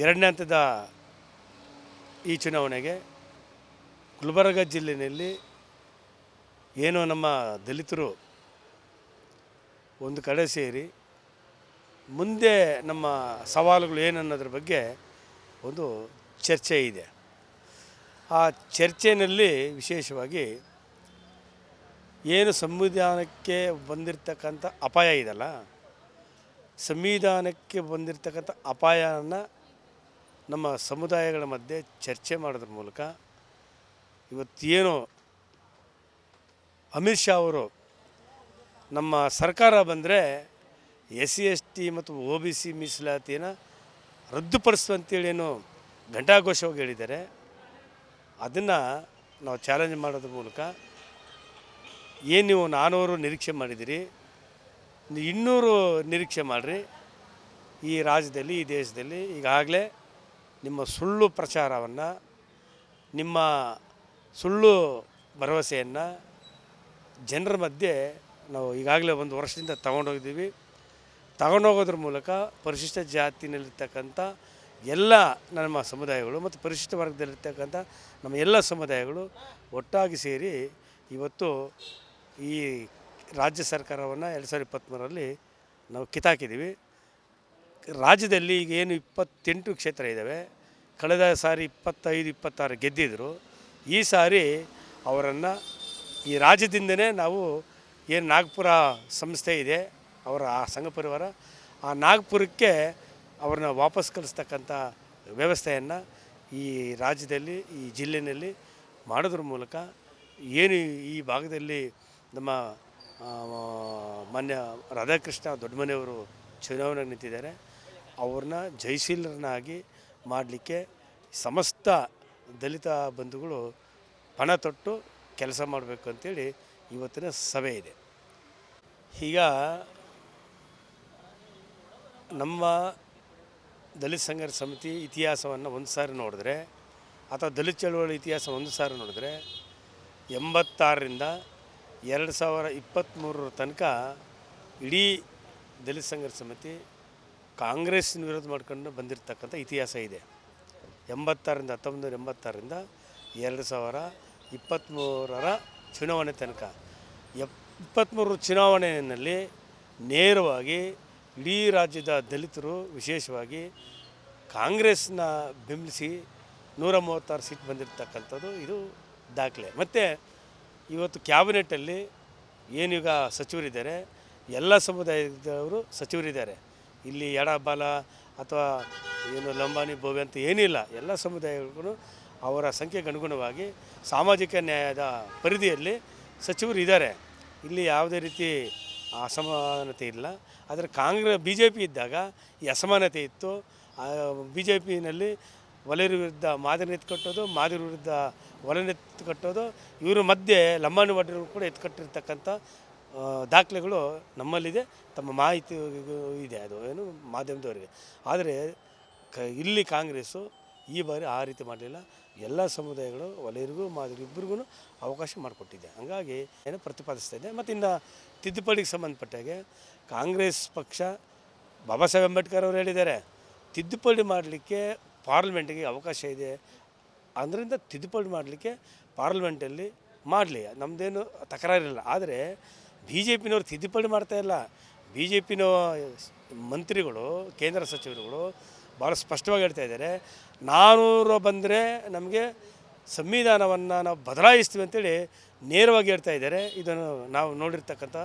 ಎರಡನೇ ಹಂತದ ಈ ಚುನಾವಣೆಗೆ ಗುಲ್ಬರ್ಗ ಜಿಲ್ಲೆಯಲ್ಲಿ ಏನು ನಮ್ಮ ದಲಿತರು ಒಂದು ಕಡೆ ಸೇರಿ ಮುಂದೆ ನಮ್ಮ ಸವಾಲುಗಳು ಏನನ್ನೋದ್ರ ಬಗ್ಗೆ ಒಂದು ಚರ್ಚೆ ಇದೆ. ಆ ಚರ್ಚೆಯಲ್ಲಿ ವಿಶೇಷವಾಗಿ ಏನು ಸಂವಿಧಾನಕ್ಕೆ ಬಂದಿರತಕ್ಕಂಥ ಅಪಾಯ ಇದಲ್ಲ, ಸಂವಿಧಾನಕ್ಕೆ ಬಂದಿರತಕ್ಕಂಥ ಅಪಾಯನ ನಮ್ಮ ಸಮುದಾಯಗಳ ಮಧ್ಯೆ ಚರ್ಚೆ ಮಾಡೋದ್ರ ಮೂಲಕ ಇವತ್ತೇನು ಅಮಿತ್ ಶಾ ಅವರು ನಮ್ಮ ಸರ್ಕಾರ ಬಂದರೆ ಎಸ್ ಸಿ, ಎಸ್ ಟಿ ಮತ್ತು ಒ ಬಿ ಸಿ ಮೀಸಲಾತಿಯನ್ನು ರದ್ದುಪಡಿಸುವಂತೇಳೇನು ಘಂಟಾಘೋಷವಾಗಿ ಹೇಳಿದ್ದಾರೆ. ಅದನ್ನು ನಾವು ಚಾಲೆಂಜ್ ಮಾಡೋದ್ರ ಮೂಲಕ ಏನು ನೀವು ನಾನ್ನೂರು ನಿರೀಕ್ಷೆ ಮಾಡಿದ್ದೀರಿ ಇನ್ನೂರು ನಿರೀಕ್ಷೆ ಮಾಡಿರಿ. ಈ ರಾಜ್ಯದಲ್ಲಿ, ಈ ದೇಶದಲ್ಲಿ ಈಗಾಗಲೇ ನಿಮ್ಮ ಸುಳ್ಳು ಪ್ರಚಾರವನ್ನು, ನಿಮ್ಮ ಸುಳ್ಳು ಭರವಸೆಯನ್ನು ಜನರ ಮಧ್ಯೆ ನಾವು ಈಗಾಗಲೇ ಒಂದು ವರ್ಷದಿಂದ ತಗೊಂಡೋಗಿದ್ದೀವಿ. ತಗೊಂಡೋಗೋದ್ರ ಮೂಲಕ ಪರಿಶಿಷ್ಟ ಜಾತಿನಲ್ಲಿರ್ತಕ್ಕಂಥ ಎಲ್ಲ ನಮ್ಮ ಸಮುದಾಯಗಳು ಮತ್ತು ಪರಿಶಿಷ್ಟ ವರ್ಗದಲ್ಲಿರ್ತಕ್ಕಂಥ ನಮ್ಮ ಎಲ್ಲ ಸಮುದಾಯಗಳು ಒಟ್ಟಾಗಿ ಸೇರಿ ಇವತ್ತು ಈ ರಾಜ್ಯ ಸರ್ಕಾರವನ್ನು ಎರಡು ಸಾವಿರದ ಇಪ್ಪತ್ತ್ಮೂರರಲ್ಲಿ ನಾವು ಕಿತ್ತಾಕಿದ್ದೀವಿ. ರಾಜ್ಯದಲ್ಲಿ ಈಗ ಏನು ಇಪ್ಪತ್ತೆಂಟು ಕ್ಷೇತ್ರ ಇದ್ದಾವೆ. ಕಳೆದ ಸಾರಿ ಇಪ್ಪತ್ತೈದು, ಇಪ್ಪತ್ತಾರು ಗೆದ್ದಿದ್ರು. ಈ ಸಾರಿ ಅವರನ್ನು ಈ ರಾಜ್ಯದಿಂದನೇ ನಾವು ಏನು ನಾಗ್ಪುರ ಸಂಸ್ಥೆ ಇದೆ, ಅವರ ಆ ಸಂಘ ಪರಿವಾರ, ಆ ನಾಗ್ಪುರಕ್ಕೆ ಅವ್ರನ್ನ ವಾಪಸ್ ಕಳಿಸ್ತಕ್ಕಂಥ ವ್ಯವಸ್ಥೆಯನ್ನು ಈ ರಾಜ್ಯದಲ್ಲಿ, ಈ ಜಿಲ್ಲೆಯಲ್ಲಿ ಮಾಡೋದ್ರ ಮೂಲಕ ಏನು ಈ ಭಾಗದಲ್ಲಿ ನಮ್ಮ ಮಾನ್ಯ ರಾಧಾಕೃಷ್ಣ ದೊಡ್ಡಮನೆಯವರು ಚುನಾವಣೆಗೆ ನಿಂತಿದ್ದಾರೆ, ಅವ್ರನ್ನ ಜಯಶೀಲರನ್ನಾಗಿ ಮಾಡಲಿಕ್ಕೆ ಸಮಸ್ತ ದಲಿತ ಬಂಧುಗಳು ಪಣ ತೊಟ್ಟು ಕೆಲಸ ಮಾಡಬೇಕು ಅಂತೇಳಿ ಇವತ್ತಿನ ಸಭೆ ಇದೆ. ಈಗ ನಮ್ಮ ದಲಿತ ಸಂಘರ್ಷ ಸಮಿತಿ ಇತಿಹಾಸವನ್ನು ಒಂದು ಸಾರಿ ನೋಡಿದ್ರೆ, ಅಥವಾ ದಲಿತ ಚಳುವಳಿ ಇತಿಹಾಸ ಒಂದು ಸಾರಿ ನೋಡಿದ್ರೆ, ಎಂಬತ್ತಾರರಿಂದ ಎರಡು ಸಾವಿರ ಇಪ್ಪತ್ತ್ಮೂರರ ತನಕ ಇಡೀ ದಲಿತ ಸಂಘರ್ಷ ಸಮಿತಿ ಕಾಂಗ್ರೆಸ್ಸಿನ ವಿರೋಧ ಮಾಡ್ಕೊಂಡು ಬಂದಿರತಕ್ಕಂಥ ಇತಿಹಾಸ ಇದೆ. ಎಂಬತ್ತಾರರಿಂದ ಹತ್ತೊಂಬತ್ತು ನೂರ ಎಂಬತ್ತಾರರಿಂದ ಎರಡು ಸಾವಿರ ಇಪ್ಪತ್ತ್ಮೂರರ ಚುನಾವಣೆ ತನಕ. ಎಪ್ ಇಪ್ಪತ್ತ್ಮೂರು ಚುನಾವಣೆಯಲ್ಲಿ ನೇರವಾಗಿ ಇಡೀ ರಾಜ್ಯದ ದಲಿತರು ವಿಶೇಷವಾಗಿ ಕಾಂಗ್ರೆಸ್ನ ಬೆಂಬಲಿಸಿ ನೂರ ಮೂವತ್ತಾರು ಸೀಟ್ ಬಂದಿರತಕ್ಕಂಥದ್ದು ಇದು ದಾಖಲೆ. ಮತ್ತು ಇವತ್ತು ಕ್ಯಾಬಿನೆಟ್ಟಲ್ಲಿ ಏನೀಗ ಸಚಿವರಿದ್ದಾರೆ, ಎಲ್ಲ ಸಮುದಾಯದವರು ಸಚಿವರಿದ್ದಾರೆ. ಇಲ್ಲಿ ಎಡ ಬಲ ಅಥವಾ ಏನು ಲಂಬಾನಿ ಭೋವಿ ಅಂತ ಏನಿಲ್ಲ, ಎಲ್ಲ ಸಮುದಾಯಗಳಿಗೂ ಅವರ ಸಂಖ್ಯೆಗೆ ಅನುಗುಣವಾಗಿ ಸಾಮಾಜಿಕ ನ್ಯಾಯದ ಪರಿಧಿಯಲ್ಲಿ ಸಚಿವರು ಇದ್ದಾರೆ. ಇಲ್ಲಿ ಯಾವುದೇ ರೀತಿ ಅಸಮಾನತೆ ಇಲ್ಲ. ಆದರೆ ಕಾಂಗ್ರೆಸ್ ಬಿ ಜೆ ಪಿ ಇದ್ದಾಗ ಈ ಅಸಮಾನತೆ ಇತ್ತು. ಬಿ ಜೆ ಪಿನಲ್ಲಿ ಒಲೆಯರ ವಿರುದ್ಧ ಮಾದರಿ ಎತ್ಕಟ್ಟೋದು ಮಾದರಿ ವಿರುದ್ಧ ಒಲೆನ ಎತ್ತು ಕಟ್ಟೋದು, ಇವರ ಮಧ್ಯೆ ಲಂಬಾಣಿ ವಡ್ಡರು ಕೂಡ ಎತ್ಕಟ್ಟಿರ್ತಕ್ಕಂಥ ದಾಖಲೆಗಳು ನಮ್ಮಲ್ಲಿದೆ, ತಮ್ಮ ಮಾಹಿತಿ ಇದೆ ಅದು ಏನು ಮಾಧ್ಯಮದವರಿಗೆ. ಆದರೆ ಕ, ಇಲ್ಲಿ ಕಾಂಗ್ರೆಸ್ಸು ಈ ಬಾರಿ ಆ ರೀತಿ ಮಾಡಲಿಲ್ಲ. ಎಲ್ಲ ಸಮುದಾಯಗಳು ಒಲೆಯರಿಗೂ ಮಾದರಿ ಇಬ್ಬರಿಗೂ ಅವಕಾಶ ಮಾಡಿಕೊಟ್ಟಿದೆ. ಹಂಗಾಗಿ ಏನು ಪ್ರತಿಪಾದಿಸ್ತಾ ಇದೆ ಮತ್ತು ಇನ್ನು ತಿದ್ದುಪಡಿಗೆ ಸಂಬಂಧಪಟ್ಟಾಗೆ ಕಾಂಗ್ರೆಸ್ ಪಕ್ಷ, ಬಾಬಾ ಸಾಹೇಬ್ ಅಂಬೇಡ್ಕರ್ ಅವರು ಹೇಳಿದ್ದಾರೆ, ತಿದ್ದುಪಡಿ ಮಾಡಲಿಕ್ಕೆ ಪಾರ್ಲಿಮೆಂಟಿಗೆ ಅವಕಾಶ ಇದೆ. ಅದರಿಂದ ತಿದ್ದುಪಡಿ ಮಾಡಲಿಕ್ಕೆ ಪಾರ್ಲಿಮೆಂಟಲ್ಲಿ ಮಾಡಲಿ. ನಮ್ಮದೇನು ತಕರಾರಿಲ್ಲ. ಆದರೆ ಬಿ ಜೆ ಪಿನವ್ರು ತಿದ್ದುಪಡಿ ಮಾಡ್ತಾ ಇಲ್ಲ. ಬಿ ಜೆ ಪಿನ ಮಂತ್ರಿಗಳು, ಕೇಂದ್ರ ಸಚಿವರುಗಳು ಭಾಳ ಸ್ಪಷ್ಟವಾಗಿ ಹೇಳ್ತಾ ಇದ್ದಾರೆ. ನಾನೂರು ಬಂದರೆ ನಮಗೆ ಸಂವಿಧಾನವನ್ನು ನಾವು ಬದಲಾಯಿಸ್ತೀವಿ ಅಂತೇಳಿ ನೇರವಾಗಿ ಹೇಳ್ತಾ ಇದ್ದಾರೆ. ಇದನ್ನು ನಾವು ನೋಡಿರ್ತಕ್ಕಂಥ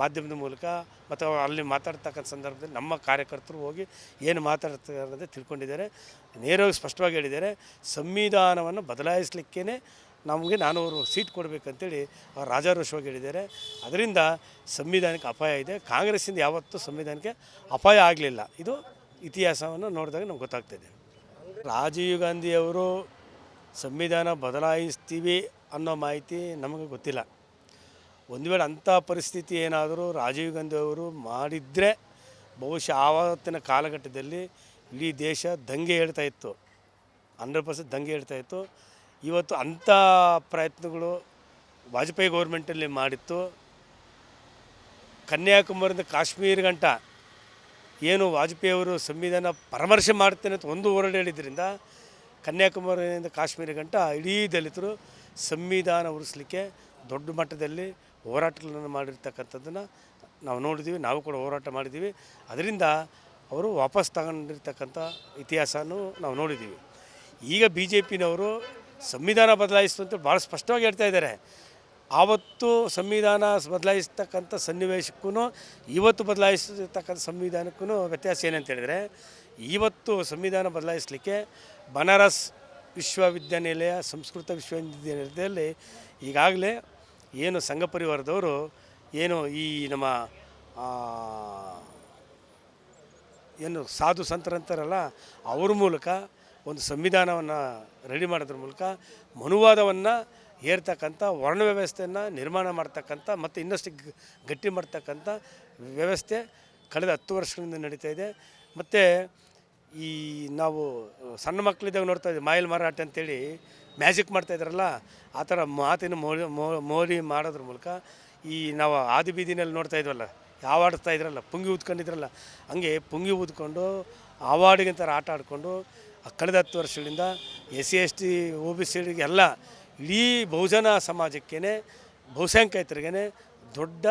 ಮಾಧ್ಯಮದ ಮೂಲಕ ಮತ್ತು ಅಲ್ಲಿ ಮಾತಾಡ್ತಕ್ಕಂಥ ಸಂದರ್ಭದಲ್ಲಿ ನಮ್ಮ ಕಾರ್ಯಕರ್ತರು ಹೋಗಿ ಏನು ಮಾತಾಡ್ತಾರೆ ಅಂತ ತಿಳ್ಕೊಂಡಿದ್ದಾರೆ. ನೇರವಾಗಿ ಸ್ಪಷ್ಟವಾಗಿ ಹೇಳಿದ್ದಾರೆ. ಸಂವಿಧಾನವನ್ನು ಬದಲಾಯಿಸಲಿಕ್ಕೇ ನಮಗೆ ನಾನು ಅವರು ಸೀಟ್ ಕೊಡಬೇಕಂತೇಳಿ ಅವ್ರು ರಾಜಾರೋಷವಾಗಿ ಹೇಳಿದ್ದಾರೆ. ಅದರಿಂದ ಸಂವಿಧಾನಕ್ಕೆ ಅಪಾಯ ಇದೆ. ಕಾಂಗ್ರೆಸ್ಸಿಂದ ಯಾವತ್ತೂ ಸಂವಿಧಾನಕ್ಕೆ ಅಪಾಯ ಆಗಲಿಲ್ಲ. ಇದು ಇತಿಹಾಸವನ್ನು ನೋಡಿದಾಗ ನಮ್ಗೆ ಗೊತ್ತಾಗ್ತದೆ ರಾಜೀವ್ ಗಾಂಧಿಯವರು ಸಂವಿಧಾನ ಬದಲಾಯಿಸ್ತೀವಿ ಅನ್ನೋ ಮಾಹಿತಿ ನಮಗೆ ಗೊತ್ತಿಲ್ಲ. ಒಂದು ವೇಳೆ ಅಂಥ ಪರಿಸ್ಥಿತಿ ಏನಾದರೂ ರಾಜೀವ್ ಗಾಂಧಿ ಅವರು ಮಾಡಿದರೆ ಬಹುಶಃ ಆವತ್ತಿನ ಕಾಲಘಟ್ಟದಲ್ಲಿ ಇಡೀ ದೇಶ ದಂಗೆ ಹೇಳ್ತಾ ಇತ್ತು. ಹಂಡ್ರೆಡ್ ಪರ್ಸೆಂಟ್ ದಂಗೆ ಹೇಳ್ತಾ ಇತ್ತು. ಇವತ್ತು ಅಂಥ ಪ್ರಯತ್ನಗಳು ವಾಜಪೇಯಿ ಗೌರ್ಮೆಂಟಲ್ಲಿ ಮಾಡಿತ್ತು. ಕನ್ಯಾಕುಮಾರಿಂದ ಕಾಶ್ಮೀರ ಗಂಟ ಏನು ವಾಜಪೇಯಿ ಅವರು ಸಂವಿಧಾನ ಪರಾಮರ್ಶೆ ಮಾಡ್ತೇನೆ ಅಂತ ಒಂದು ವರ್ಡ್ ಹೇಳಿದ್ರಿಂದ ಕನ್ಯಾಕುಮಾರಿಯಿಂದ ಕಾಶ್ಮೀರ ಗಂಟ ಇಡೀ ದಲಿತರು ಸಂವಿಧಾನ ಉಳಿಸ್ಲಿಕ್ಕೆ ದೊಡ್ಡ ಮಟ್ಟದಲ್ಲಿ ಹೋರಾಟಗಳನ್ನು ಮಾಡಿರ್ತಕ್ಕಂಥದ್ದನ್ನು ನಾವು ನೋಡಿದ್ದೀವಿ ನಾವು ಕೂಡ ಹೋರಾಟ ಮಾಡಿದ್ದೀವಿ ಅದರಿಂದ ಅವರು ವಾಪಸ್ ತಗೊಂಡಿರ್ತಕ್ಕಂಥ ಇತಿಹಾಸನೂ ನಾವು ನೋಡಿದ್ದೀವಿ ಈಗ ಬಿ ಜೆ ಪಿನವರು ಸಂವಿಧಾನ ಬದಲಾಯಿಸ್ತು ಅಂತ ಭಾಳ ಸ್ಪಷ್ಟವಾಗಿ ಹೇಳ್ತಾ ಇದ್ದಾರೆ. ಆವತ್ತು ಸಂವಿಧಾನ ಬದಲಾಯಿಸ್ತಕ್ಕಂಥ ಸನ್ನಿವೇಶಕ್ಕೂ ಇವತ್ತು ಬದಲಾಯಿಸ್ತಕ್ಕಂಥ ಸಂವಿಧಾನಕ್ಕೂ ವ್ಯತ್ಯಾಸ ಏನಂತ ಹೇಳಿದರೆ, ಇವತ್ತು ಸಂವಿಧಾನ ಬದಲಾಯಿಸಲಿಕ್ಕೆ ಬನಾರಸ್ ವಿಶ್ವವಿದ್ಯಾನಿಲಯ, ಸಂಸ್ಕೃತ ವಿಶ್ವವಿದ್ಯಾನಿಲಯದಲ್ಲಿ ಈಗಾಗಲೇ ಏನು ಸಂಘ ಪರಿವಾರದವರು ಏನು ಈ ನಮ್ಮ ಏನು ಸಾಧು ಸಂತರಂತಾರಲ್ಲ, ಅವ್ರ ಮೂಲಕ ಒಂದು ಸಂವಿಧಾನವನ್ನು ರೆಡಿ ಮಾಡೋದ್ರ ಮೂಲಕ ಮನುವಾದವನ್ನು ಏರ್ತಕ್ಕಂಥ ವರ್ಣ ವ್ಯವಸ್ಥೆಯನ್ನು ನಿರ್ಮಾಣ ಮಾಡ್ತಕ್ಕಂಥ ಮತ್ತು ಇನ್ನಷ್ಟು ಗಟ್ಟಿ ಮಾಡ್ತಕ್ಕಂಥ ವ್ಯವಸ್ಥೆ ಕಳೆದ ಹತ್ತು ವರ್ಷಗಳಿಂದ ನಡೀತಾ ಇದೆ. ಮತ್ತು ಈ ನಾವು ಸಣ್ಣ ಮಕ್ಕಳಿದ್ದಾಗ ನೋಡ್ತಾ ಇದ್ದೀವಿ ಮಾಯಲ್ ಮಾರಾಟ ಅಂತೇಳಿ ಮ್ಯಾಜಿಕ್ ಮಾಡ್ತಾ ಇದ್ದಾರಲ್ಲ ಆ ಥರ ಮಾತಿನ ಮೋಲಿ ಮೋ- ಮೋಡಿ ಮಾಡೋದ್ರ ಮೂಲಕ ಈ ನಾವು ಆದಿ ಬೀದಿನಲ್ಲಿ ನೋಡ್ತಾ ಇದ್ವಲ್ಲ, ಯಾವ ಆಡಿಸ್ತಾ ಇದ್ರಲ್ಲ, ಪುಂಗಿ ಊದ್ಕೊಂಡಿದ್ರಲ್ಲ, ಹಂಗೆ ಪುಂಗಿ ಊದ್ಕೊಂಡು ಅವಾರ್ಡಿಗಿಂತ ಆಟ ಆಡಿಕೊಂಡು ಕಳೆದ ಹತ್ತು ವರ್ಷಗಳಿಂದ S C S T O B ಸಿಗಳಿಗೆಲ್ಲ ಇಡೀ ಬಹುಜನ ಸಮಾಜಕ್ಕೇ ಬಹುಸಂಖ್ಯಾತರಿಗೇ ದೊಡ್ಡ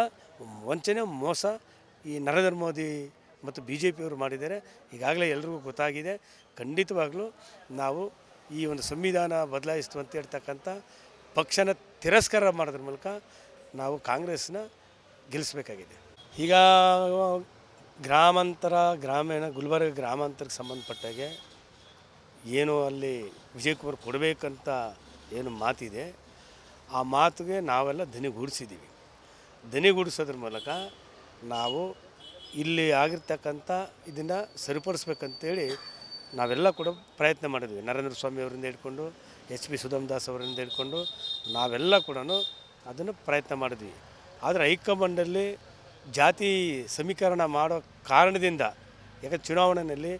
ವಂಚನೆ, ಮೋಸ ಈ ನರೇಂದ್ರ ಮೋದಿ ಮತ್ತು ಬಿ ಜೆ ಪಿಯವರು ಮಾಡಿದ್ದಾರೆ. ಈಗಾಗಲೇ ಎಲ್ರಿಗೂ ಗೊತ್ತಾಗಿದೆ. ಖಂಡಿತವಾಗ್ಲೂ ನಾವು ಈ ಒಂದು ಸಂವಿಧಾನ ಬದಲಾಯಿಸ್ತು ಅಂತ ಹೇಳ್ತಕ್ಕಂಥ ಪಕ್ಷನ ತಿರಸ್ಕಾರ ಮಾಡೋದ್ರ ಮೂಲಕ ನಾವು ಕಾಂಗ್ರೆಸ್ನ ಗೆಲ್ಲಿಸಬೇಕಾಗಿದೆ. ಈಗ ಗ್ರಾಮಾಂತರ, ಗ್ರಾಮೀಣ, ಗುಲ್ಬರ್ಗ ಗ್ರಾಮಾಂತರಕ್ಕೆ ಸಂಬಂಧಪಟ್ಟಾಗೆ ಏನು ಅಲ್ಲಿ ವಿಜಯಕುಮಾರ್ ಕೊಡಬೇಕಂತ ಏನು ಮಾತಿದೆ, ಆ ಮಾತಿಗೆ ನಾವೆಲ್ಲ ದನಿಗೂಡಿಸಿದ್ದೀವಿ ದನಿಗೂಡಿಸೋದ್ರ ಮೂಲಕ ನಾವು ಇಲ್ಲಿ ಆಗಿರ್ತಕ್ಕಂಥ ಇದನ್ನು ಸರಿಪಡಿಸ್ಬೇಕಂತೇಳಿ ನಾವೆಲ್ಲ ಕೂಡ ಪ್ರಯತ್ನ ಮಾಡಿದ್ವಿ. ನರೇಂದ್ರ ಸ್ವಾಮಿ ಅವರಿಂದ ಹಿಡ್ಕೊಂಡು ಎಚ್ ಪಿ ಸುಧಮ್ ದಾಸ್ ಅವರಿಂದ ಹಿಡ್ಕೊಂಡು ನಾವೆಲ್ಲ ಕೂಡ ಅದನ್ನು ಪ್ರಯತ್ನ ಮಾಡಿದ್ವಿ. ಆದರೆ ಹೈಕಮಾಂಡಲ್ಲಿ ಜಾತಿ ಸಮೀಕರಣ ಮಾಡೋ ಕಾರಣದಿಂದ, ಯಾಕಂದ್ರೆ ಚುನಾವಣೆಯಲ್ಲಿ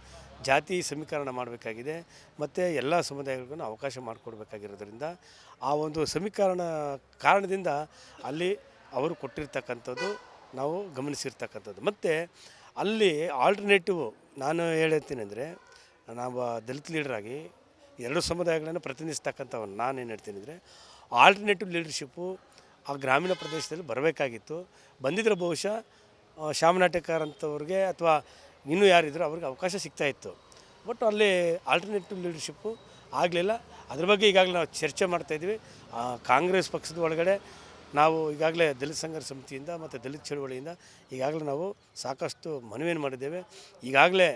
ಜಾತಿ ಸಮೀಕರಣ ಮಾಡಬೇಕಾಗಿದೆ ಮತ್ತು ಎಲ್ಲ ಸಮುದಾಯಗಳಿಗೂ ಅವಕಾಶ ಮಾಡಿಕೊಡ್ಬೇಕಾಗಿರೋದ್ರಿಂದ ಆ ಒಂದು ಸಮೀಕರಣ ಕಾರಣದಿಂದ ಅಲ್ಲಿ ಅವರು ಕೊಟ್ಟಿರ್ತಕ್ಕಂಥದ್ದು ನಾವು ಗಮನಿಸಿರ್ತಕ್ಕಂಥದ್ದು. ಮತ್ತು ಅಲ್ಲಿ ಆಲ್ಟರ್ನೇಟಿವ್ ನಾನು ಹೇಳ್ತೀನಿ ಅಂದರೆ ನಾವು ದಲಿತ ಲೀಡ್ರಾಗಿ ಎರಡು ಸಮುದಾಯಗಳನ್ನು ಪ್ರತಿನಿಧಿಸ್ತಕ್ಕಂಥವ್ರು ನಾನು ಏನು ಹೇಳ್ತೀನಿ ಅಂದರೆ ಆಲ್ಟರ್ನೇಟಿವ್ ಲೀಡರ್ಶಿಪ್ಪು ಆ ಗ್ರಾಮೀಣ ಪ್ರದೇಶದಲ್ಲಿ ಬರಬೇಕಾಗಿತ್ತು. ಬಂದಿದ್ದರೆ ಬಹುಶಃ ಶ್ಯಾಮನಾಟಕರ್ ಅಂಥವ್ರಿಗೆ ಅಥವಾ ಇನ್ನೂ ಯಾರಿದ್ರು ಅವ್ರಿಗೆ ಅವಕಾಶ ಸಿಗ್ತಾ ಇತ್ತು. ಬಟ್ ಅಲ್ಲಿ ಆಲ್ಟರ್ನೇಟಿವ್ ಲೀಡರ್ಶಿಪ್ಪು ಆಗಲಿಲ್ಲ. ಅದ್ರ ಬಗ್ಗೆ ಈಗಾಗಲೇ ನಾವು ಚರ್ಚೆ ಮಾಡ್ತಾಯಿದ್ವಿ ಕಾಂಗ್ರೆಸ್ ಪಕ್ಷದ ಒಳಗಡೆ ನಾವು ಈಗಾಗಲೇ ದಲಿತ ಸಂಘರ್ಷ ಸಮಿತಿಯಿಂದ ಮತ್ತು ದಲಿತ ಚಳುವಳಿಯಿಂದ ಈಗಾಗಲೇ ನಾವು ಸಾಕಷ್ಟು ಮನವಿಯನ್ನು ಮಾಡಿದ್ದೇವೆ. ಈಗಾಗಲೇ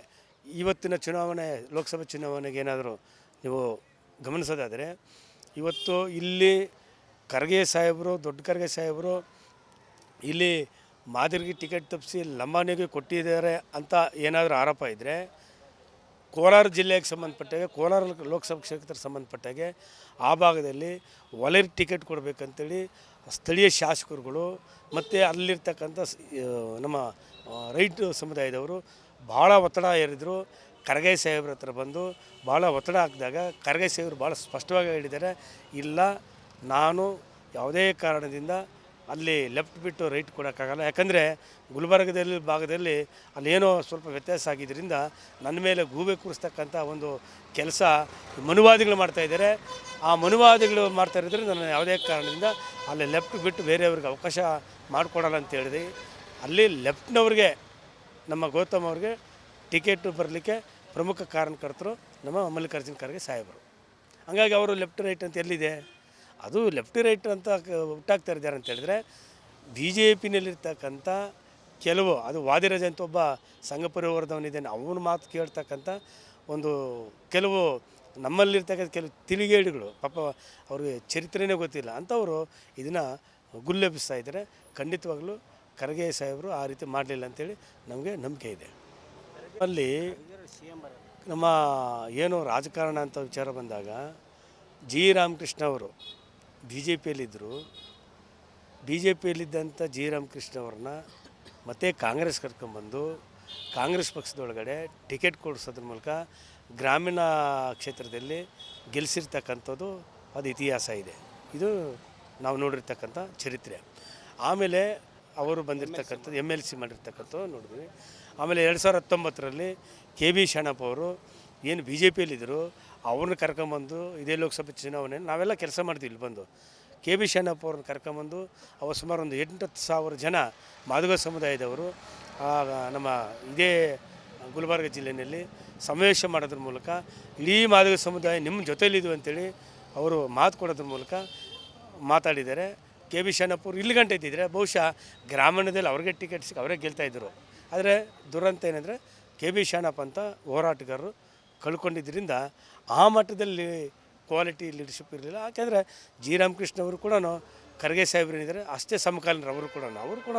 ಇವತ್ತಿನ ಚುನಾವಣೆ, ಲೋಕಸಭೆ ಚುನಾವಣೆಗೆ ಏನಾದರೂ ನೀವು ಗಮನಿಸೋದಾದರೆ, ಇವತ್ತು ಇಲ್ಲಿ ಖರ್ಗೆ ಸಾಹೇಬರು, ದೊಡ್ಡ ಖರ್ಗೆ ಸಾಹೇಬರು ಇಲ್ಲಿ ಮಾದರಿಗೆ ಟಿಕೆಟ್ ತಪ್ಪಿಸಿ ಲಂಬಾಣಿಗೆ ಕೊಟ್ಟಿದ್ದಾರೆ ಅಂತ ಏನಾದರೂ ಆರೋಪ ಇದ್ದರೆ ಕೋಲಾರ ಜಿಲ್ಲೆಗೆ ಸಂಬಂಧಪಟ್ಟಾಗೆ, ಕೋಲಾರ ಲೋಕಸಭಾ ಕ್ಷೇತ್ರಕ್ಕೆ ಸಂಬಂಧಪಟ್ಟಾಗೆ ಆ ಭಾಗದಲ್ಲಿ ಒಲೆರ್ ಟಿಕೆಟ್ ಕೊಡಬೇಕಂತೇಳಿ ಸ್ಥಳೀಯ ಶಾಸಕರುಗಳು ಮತ್ತು ಅಲ್ಲಿರ್ತಕ್ಕಂಥ ನಮ್ಮ ರೈಟ್ ಸಮುದಾಯದವರು ಭಾಳ ಒತ್ತಡ ಏರಿದ್ರು ಖರ್ಗೆ ಸಾಹೇಬ್ರ ಹತ್ರ ಬಂದು ಭಾಳ ಒತ್ತಡ ಹಾಕಿದಾಗ ಖರ್ಗೆ ಸಾಹೇಬರು ಭಾಳ ಸ್ಪಷ್ಟವಾಗಿ ಹೇಳಿದ್ದಾರೆ, ಇಲ್ಲ, ನಾನು ಯಾವುದೇ ಕಾರಣದಿಂದ ಅಲ್ಲಿ ಲೆಫ್ಟ್ ಬಿಟ್ಟು ರೈಟ್ ಕೊಡೋಕ್ಕಾಗಲ್ಲ. ಯಾಕಂದರೆ ಗುಲ್ಬರ್ಗದಲ್ಲಿ ಭಾಗದಲ್ಲಿ ಅಲ್ಲೇನೋ ಸ್ವಲ್ಪ ವ್ಯತ್ಯಾಸ ಆಗಿದ್ದರಿಂದ ನನ್ನ ಮೇಲೆ ಗೂಬೆ ಕೂರಿಸ್ತಕ್ಕಂಥ ಒಂದು ಕೆಲಸ ಮನುವಾದಿಗಳು ಮಾಡ್ತಾಯಿದ್ದಾರೆ ಆ ಮನುವಾದಿಗಳು ಮಾಡ್ತಾ ನಾನು ಯಾವುದೇ ಕಾರಣದಿಂದ ಅಲ್ಲಿ ಲೆಫ್ಟ್ ಬಿಟ್ಟು ಬೇರೆಯವ್ರಿಗೆ ಅವಕಾಶ ಮಾಡಿಕೊಡಲ್ಲ ಅಂತ ಹೇಳಿದೆ. ಅಲ್ಲಿ ಲೆಫ್ಟ್ನವ್ರಿಗೆ ನಮ್ಮ ಗೌತಮ್ ಅವ್ರಿಗೆ ಟಿಕೆಟ್ ಬರಲಿಕ್ಕೆ ಪ್ರಮುಖ ಕಾರಣಕರ್ತರು ನಮ್ಮ ಮಲ್ಲಿಕಾರ್ಜುನ ಖರ್ಗೆ ಸಾಹೇಬರು. ಹಂಗಾಗಿ ಅವರು ಲೆಫ್ಟ್ ರೈಟ್ ಅಂತ ಎಲ್ಲಿದೆ? ಅದು ಲೆಫ್ಟ್ ರೈಟ್ ಅಂತ ಹುಟ್ಟಾಗ್ತಾ ಇದ್ದಾರೆ ಅಂತ ಹೇಳಿದ್ರೆ ಬಿ ಜೆ ಪಿನಲ್ಲಿರ್ತಕ್ಕಂಥ ಕೆಲವು, ಅದು ವಾದಿರಾಜ ಅಂತ ಒಬ್ಬ ಸಂಘ ಪರಿವಾರದವನಿದ್ದಾನೆ, ಅವನ ಮಾತು ಕೇಳ್ತಕ್ಕಂಥ ಒಂದು ಕೆಲವು ನಮ್ಮಲ್ಲಿರ್ತಕ್ಕಂಥ ಕೆಲವು ತಿಳಿಗೇಡಿಗಳು, ಪಾಪ ಅವ್ರಿಗೆ ಚರಿತ್ರೆನೇ ಗೊತ್ತಿಲ್ಲ ಅಂಥವರು ಇದನ್ನು ಗುಲ್ಲೆಬ್ಬಿಸ್ತಾ ಇದ್ದಾರೆ. ಖಂಡಿತವಾಗ್ಲೂ ಖರ್ಗೆ ಸಾಹೇಬರು ಆ ರೀತಿ ಮಾಡಲಿಲ್ಲ ಅಂತೇಳಿ ನಮಗೆ ನಂಬಿಕೆ ಇದೆ. ಅಲ್ಲಿ ನಮ್ಮ ಏನು ರಾಜಕಾರಣ ಅಂತ ವಿಚಾರ ಬಂದಾಗ ಜಿ ರಾಮಕೃಷ್ಣ ಅವರು ಬಿ ಜೆ ಪಿಯಲ್ಲಿದ್ದರು ಬಿ ಜೆ. ಪಿಯಲ್ಲಿದ್ದಂಥ ಜಿ ರಾಮಕೃಷ್ಣ ಅವ್ರನ್ನ ಮತ್ತೆ ಕಾಂಗ್ರೆಸ್ ಕರ್ಕೊಂಬಂದು ಕಾಂಗ್ರೆಸ್ ಪಕ್ಷದೊಳಗಡೆ ಟಿಕೆಟ್ ಕೊಡಿಸೋದ್ರ ಮೂಲಕ ಗ್ರಾಮೀಣ ಕ್ಷೇತ್ರದಲ್ಲಿ ಗೆಲ್ಲಿಸಿರ್ತಕ್ಕಂಥದ್ದು ಅದು ಇತಿಹಾಸ ಇದೆ. ಇದು ನಾವು ನೋಡಿರ್ತಕ್ಕಂಥ ಚರಿತ್ರೆ. ಆಮೇಲೆ ಅವರು ಬಂದಿರತಕ್ಕಂಥದ್ದು, ಎಂ ಎಲ್ ಸಿ ಮಾಡಿರ್ತಕ್ಕಂಥದ್ದು ನೋಡಿದ್ವಿ. ಆಮೇಲೆ ಎರಡು ಸಾವಿರದ ಹತ್ತೊಂಬತ್ತರಲ್ಲಿ ಕೆ ಬಿ ಶಣಪ್ಪ ಅವರು ಏನು ಬಿ ಜೆ ಪಿಯಲ್ಲಿದ್ದರು ಅವ್ರನ್ನ ಕರ್ಕೊಂಬಂದು, ಇದೇ ಲೋಕಸಭೆ ಚುನಾವಣೆ ನಾವೆಲ್ಲ ಕೆಲಸ ಮಾಡ್ತೀವಿ ಇಲ್ಲಿ ಬಂದು. ಕೆ ಬಿ ಶಾನಪ್ಪ ಅವ್ರನ್ನ ಕರ್ಕೊಂಬಂದು ಅವ ಸುಮಾರು ಒಂದು ಎಂಟು ಸಾವಿರ ಜನ ಮಾದಿಗ ಸಮುದಾಯದವರು ನಮ್ಮ ಇದೇ ಗುಲ್ಬರ್ಗ ಜಿಲ್ಲೆಯಲ್ಲಿ ಸಮಾವೇಶ ಮಾಡೋದ್ರ ಮೂಲಕ, ಇಡೀ ಮಾದಿಗ ಸಮುದಾಯ ನಿಮ್ಮ ಜೊತೆಯಲ್ಲಿದ್ದು ಅಂತೇಳಿ ಅವರು ಮಾತು ಕೊಡೋದ್ರ ಮೂಲಕ ಮಾತಾಡಿದ್ದಾರೆ. ಕೆ ಬಿ ಶರಣಪ್ಪವ್ರು ಇಲ್ಲಿ ಗಂಟೆ ಇದ್ದಿದ್ರೆ ಬಹುಶಃ ಗ್ರಾಮೀಣದಲ್ಲಿ ಅವ್ರಿಗೆ ಟಿಕೆಟ್ ಅವರೇ ಗೆಲ್ತಾಯಿದ್ರು ಆದರೆ ದುರಂತ ಏನಂದರೆ ಕೆ ಬಿ ಶಾನಪ್ಪ ಅಂತ ಹೋರಾಟಗಾರರು ಕಳ್ಕೊಂಡಿದ್ದರಿಂದ ಆ ಮಟ್ಟದಲ್ಲಿ ಕ್ವಾಲಿಟಿ ಲೀಡರ್ಶಿಪ್ ಇರಲಿಲ್ಲ. ಯಾಕೆಂದರೆ ಜಿ. ರಾಮಕೃಷ್ಣ ಅವರು ಕೂಡ ಖರ್ಗೆ ಸಾಹೇಬ್ರು ಏನಿದ್ದಾರೆ ಅಷ್ಟೇ ಸಮಕಾಲೀನರು ಅವರು ಕೂಡ ಅವರು ಕೂಡ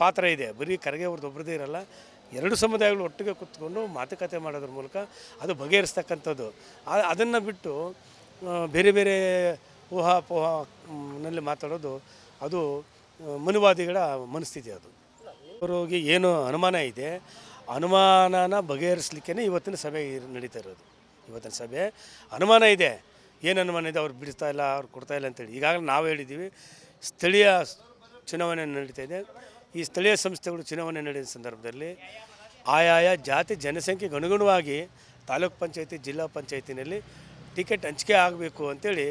ಪಾತ್ರ ಇದೆ. ಬರೀ ಖರ್ಗೆ ಅವ್ರದ್ದು ಒಬ್ಬರದೇ ಇರಲ್ಲ. ಎರಡು ಸಮುದಾಯಗಳು ಒಟ್ಟಿಗೆ ಕೂತ್ಕೊಂಡು ಮಾತುಕತೆ ಮಾಡೋದ್ರ ಮೂಲಕ ಅದು ಬಗೆಹರಿಸ್ತಕ್ಕಂಥದ್ದು. ಅದನ್ನು ಬಿಟ್ಟು ಬೇರೆ ಬೇರೆ ಊಹಾಪೋಹ ಮ್, ನಲ್ಲಿ ಮಾತಾಡೋದು ಅದು ಮನುವಾದಿಗಳ ಮನಸ್ಥಿತಿ ಅದು. ಅವರಿಗೆ ಏನು ಅನುಮಾನ ಇದೆ ಅನುಮಾನನ ಬಗೆಹರಿಸ್ಲಿಕ್ಕೆ ಇವತ್ತಿನ ಸಭೆ ನಡೀತಾ ಇರೋದು. ಇವತ್ತಿನ ಸಭೆ ಅನುಮಾನ ಇದೆ. ಏನು ಅನುಮಾನ ಇದೆ? ಅವ್ರು ಬಿಡ್ತಾ ಇಲ್ಲ, ಅವ್ರು ಕೊಡ್ತಾ ಇಲ್ಲ ಅಂತೇಳಿ. ಈಗಾಗಲೇ ನಾವು ಹೇಳಿದ್ದೀವಿ ಸ್ಥಳೀಯ ಚುನಾವಣೆ ನಡೀತಾ ಇದೆ. ಈ ಸ್ಥಳೀಯ ಸಂಸ್ಥೆಗಳು ಚುನಾವಣೆ ನಡೆದ ಸಂದರ್ಭದಲ್ಲಿ ಆಯಾಯ ಜಾತಿ ಜನಸಂಖ್ಯೆಗೆ ಅನುಗುಣವಾಗಿ ತಾಲೂಕ್ ಪಂಚಾಯತಿ, ಜಿಲ್ಲಾ ಪಂಚಾಯತಿನಲ್ಲಿ ಟಿಕೆಟ್ ಹಂಚಿಕೆ ಆಗಬೇಕು ಅಂತೇಳಿ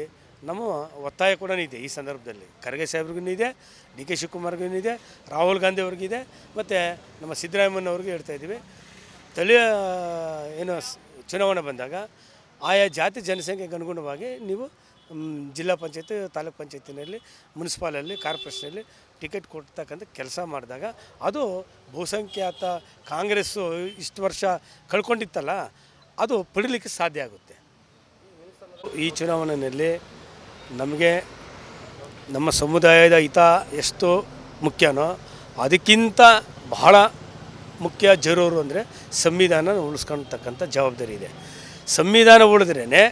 ನಮ್ಮ ಒತ್ತಾಯ ಕೂಡ ಇದೆ ಈ ಸಂದರ್ಭದಲ್ಲಿ. ಖರ್ಗೆ ಸಾಹೇಬ್ರಿಗೂ ಇದೆ, ಡಿ ಕೆ ಶಿವಕುಮಾರ್ಗೂ ಇದೆ, ರಾಹುಲ್ ಗಾಂಧಿ ಅವ್ರಿಗಿದೆ ಮತ್ತು ನಮ್ಮ ಸಿದ್ದರಾಮಯ್ಯನವ್ರಿಗೂ ಹೇಳ್ತಾ ಇದ್ದೀವಿ. ಸ್ಥಳೀಯ ಏನು ಚುನಾವಣೆ ಬಂದಾಗ ಆಯಾ ಜಾತಿ ಜನಸಂಖ್ಯೆಗೆ ಅನುಗುಣವಾಗಿ ನೀವು ಜಿಲ್ಲಾ ಪಂಚಾಯತ್, ತಾಲೂಕ್ ಪಂಚಾಯತಿನಲ್ಲಿ, ಮುನ್ಸಿಪಾಲಲ್ಲಿ ಕಾರ್ಪೊರೇಷನಲ್ಲಿ ಟಿಕೆಟ್ ಕೊಡ್ತಕ್ಕಂಥ ಕೆಲಸ ಮಾಡಿದಾಗ ಅದು ಬಹುಸಂಖ್ಯಾತ ಕಾಂಗ್ರೆಸ್ಸು ಇಷ್ಟು ವರ್ಷ ಕಳ್ಕೊಂಡಿತ್ತಲ್ಲ, ಅದು ಪಡಿಲಿಕ್ಕೆ ಸಾಧ್ಯ ಆಗುತ್ತೆ. ಈ ಚುನಾವಣೆಯಲ್ಲಿ ನಮಗೆ ನಮ್ಮ ಸಮುದಾಯದ ಹಿತ ಎಷ್ಟು ಮುಖ್ಯನೋ ಅದಕ್ಕಿಂತ ಬಹಳ ಮುಖ್ಯ ಜರೂರು ಅಂದರೆ ಸಂವಿಧಾನ ಉಳಿಸ್ಕೊಳ್ತಕ್ಕಂಥ ಜವಾಬ್ದಾರಿ ಇದೆ. ಸಂವಿಧಾನ ಉಳಿದ್ರೇ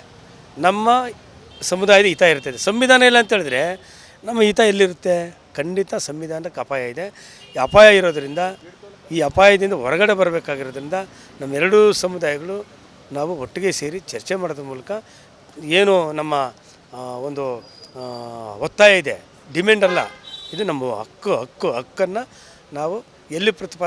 ನಮ್ಮ ಸಮುದಾಯದ ಹಿತ ಇರ್ತದೆ ಸಂವಿಧಾನ ಇಲ್ಲ ಅಂತ ಹೇಳಿದ್ರೆ ನಮ್ಮ ಹಿತ ಎಲ್ಲಿರುತ್ತೆ? ಖಂಡಿತ ಸಂವಿಧಾನಕ್ಕೆ ಅಪಾಯ ಇದೆ. ಈ ಅಪಾಯ ಇರೋದರಿಂದ, ಈ ಅಪಾಯದಿಂದ ಹೊರಗಡೆ ಬರಬೇಕಾಗಿರೋದ್ರಿಂದ ನಮ್ಮೆರಡೂ ಸಮುದಾಯಗಳು ನಾವು ಒಟ್ಟಿಗೆ ಸೇರಿ ಚರ್ಚೆ ಮಾಡೋದ್ರ ಮೂಲಕ ಏನು ನಮ್ಮ ಒಂದು ಒತ್ತಾಯ ಇದೆ. ಡಿಮ್ಯಾಂಡ್ ಅಲ್ಲ. ಇದು ನಮ್ಮ ಹಕ್ಕು ಹಕ್ಕು ಹಕ್ಕನ್ನು ನಾವು ಎಲ್ಲಿ ಪ್ರತಿಪಾದಿಸ್ತೀವಿ